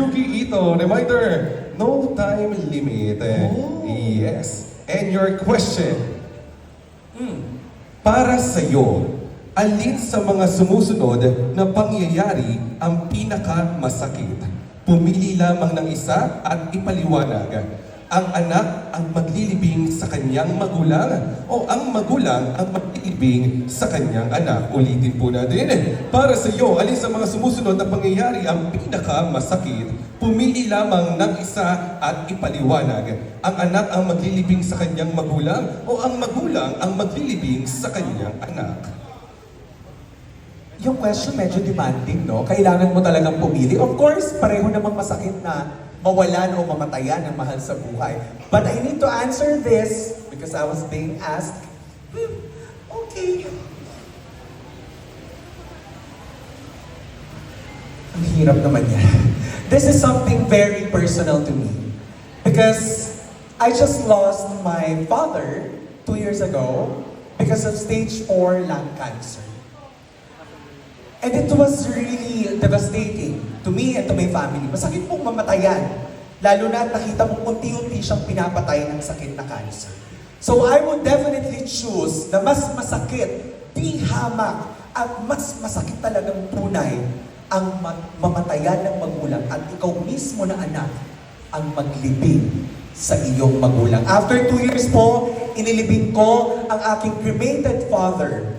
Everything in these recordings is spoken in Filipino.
Yuki Ito, reminder, no time limit. Oh. Yes. And your question, para sa iyo, alin sa mga sumusunod na pangyayari ang pinakamasakit? Pumili lamang ng isa at ipaliwanag. Ang anak ang maglilibing sa kanyang magulang o ang magulang ang maglilibing sa kanyang anak. Ulitin po natin. Para sa iyo, alin sa mga sumusunod na pangyayari ang pinakamasakit? Pumili lamang ng isa at ipaliwanag. Ang anak ang maglilibing sa kanyang magulang o ang magulang ang maglilibing sa kanyang anak. Yung question medyo demanding, no? Kailangan mo talagang pumili. Of course, pareho namang masakit na mawalan o mamatayan ng mahal sa buhay. But I need to answer this because I was being asked. Hmm, okay. Ang hirap naman yan. This is something very personal to me. Because I just lost my father two years ago because of stage 4 lung cancer. And it was really devastating to me and to my family. Masakit pong mamatayan. Lalo na nakita mo unti-unti siyang pinapatay ng sakit na cancer. So I would definitely choose na mas masakit, di hamak, at mas masakit talagang tunay ang ma- mamatayan ng magulang at ikaw mismo na anak ang maglibing sa iyong magulang. After two years po, inilibing ko ang aking cremated father.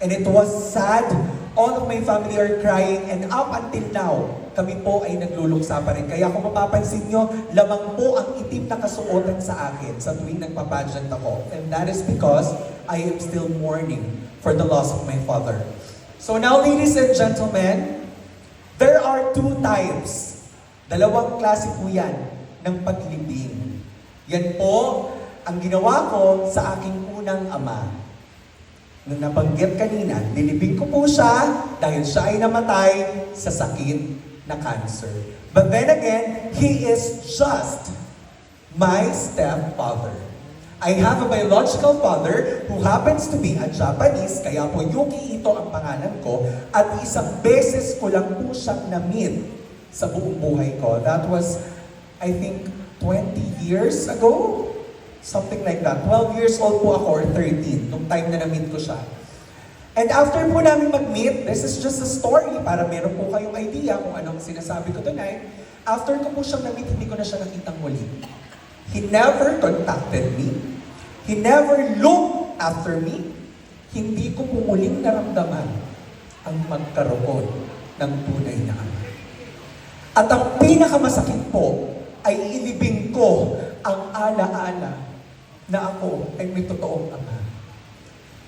And it was sad. All of my family are crying and up until now, kami po ay nagluluksa pa rin. Kaya kung mapapansin nyo, lamang po ang itim na kasuotan sa akin sa tuwing nagpapageant ako. And that is because I am still mourning for the loss of my father. So now, ladies and gentlemen, there are two types. Dalawang klase po yan ng paglibing. Yan po ang ginawa ko sa aking unang ama. Nung nabanggit kanina, nilibing ko po siya dahil siya ay namatay sa sakit na cancer. But then again, he is just my stepfather. I have a biological father who happens to be a Japanese, kaya po Yuki ito ang pangalan ko, at isang beses ko lang po siyang na-meet sa buong buhay ko. That was, I think, 20 years ago? Something like that. 12 years old po ako or 13 nung time na na-meet ko siya. And after po namin mag-meet, this is just a story para meron po kayong idea kung anong sinasabi ko tonight. After ko po siyang na-meet, hindi ko na siya nakitang muli. He never contacted me. He never looked after me. Hindi ko po muling naramdaman ang magkaroon ng tunay na ama. At ang pinakamasakit po ay ilibing ko ang alaala na ako ay may totoong ama.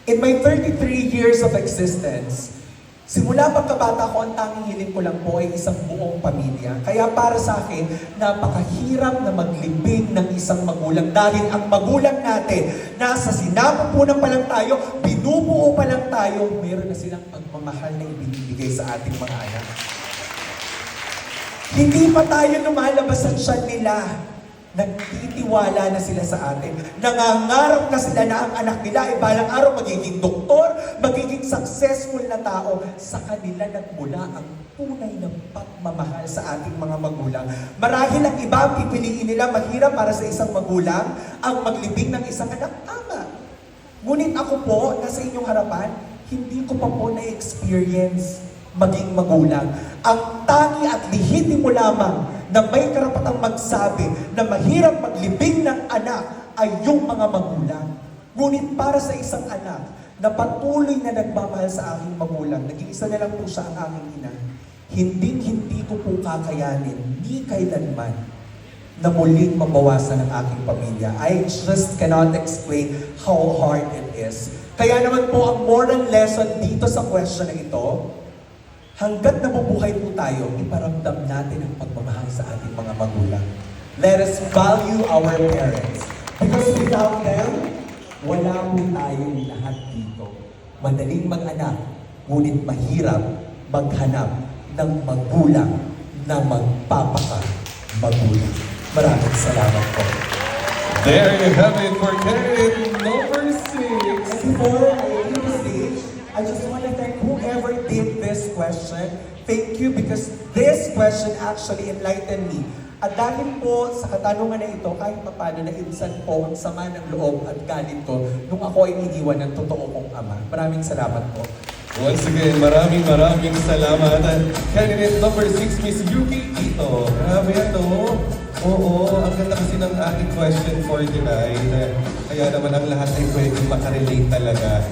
In my 33 years of existence, simula pagkabata ko, ang tanging hiling ko lang po ay isang buong pamilya. Kaya para sa akin, napakahirap na maglibing ng isang magulang dahil ang magulang natin, nasa sinapupunan pa lang tayo, binubuo pa lang tayo, meron na silang pagmamahal na ibinibigay sa ating mga anak. Hindi pa tayo lumalabas sa tiyan nila. Nagtitiwala na sila sa atin. Nangangarap na sila na ang anak nila ay balang araw magiging doktor, magiging successful na tao. Sa kanila nagmula ang tunay ng pagmamahal sa ating mga magulang. Marahil ang iba pipiliin nila mahirap para sa isang magulang ang maglibing ng isang anak. Tama. Ngunit ako po, nasa inyong harapan, hindi ko pa po na-experience maging magulang. Ang tangi at lihiti mo lamang na may karapatang magsabi na mahirap maglibing ng anak ay yung mga magulang. Ngunit para sa isang anak na patuloy na nagmamahal sa aking magulang, nag-iisa na lang po siya ang aking ina, hindi hindi ko po kakayanin, di kailanman, na muling mabawasan ng aking pamilya. I just cannot explain how hard it is. Kaya naman po ang moral lesson dito sa question na ito, hanggat nabubuhay po tayo, iparamdam natin ang pagmamahal sa ating mga magulang. Let us value our parents. Because without them, wala po tayong lahat dito. Madaling mag-anak, ngunit mahirap maghanap ng magulang na magpapaka magulang. Maraming salamat po. There you have it for candidate number And 6. before I leave the stage, I just want to thank whoever did this question. Thank you because this question actually enlightened me. At dahil po sa katanungan na ito, kahit pa paano naibsan po ang sama ng loob at galit ko nung ako ay iniwan ng totoo kong ama. Maraming salamat po. Once again, maraming maraming salamat. Candidate number 6, Miss Yuki Ito. Grabe ito. Oo, ang ganda kasi ng ating question for tonight. Kaya naman ang lahat ay pwedeng makarelate talaga.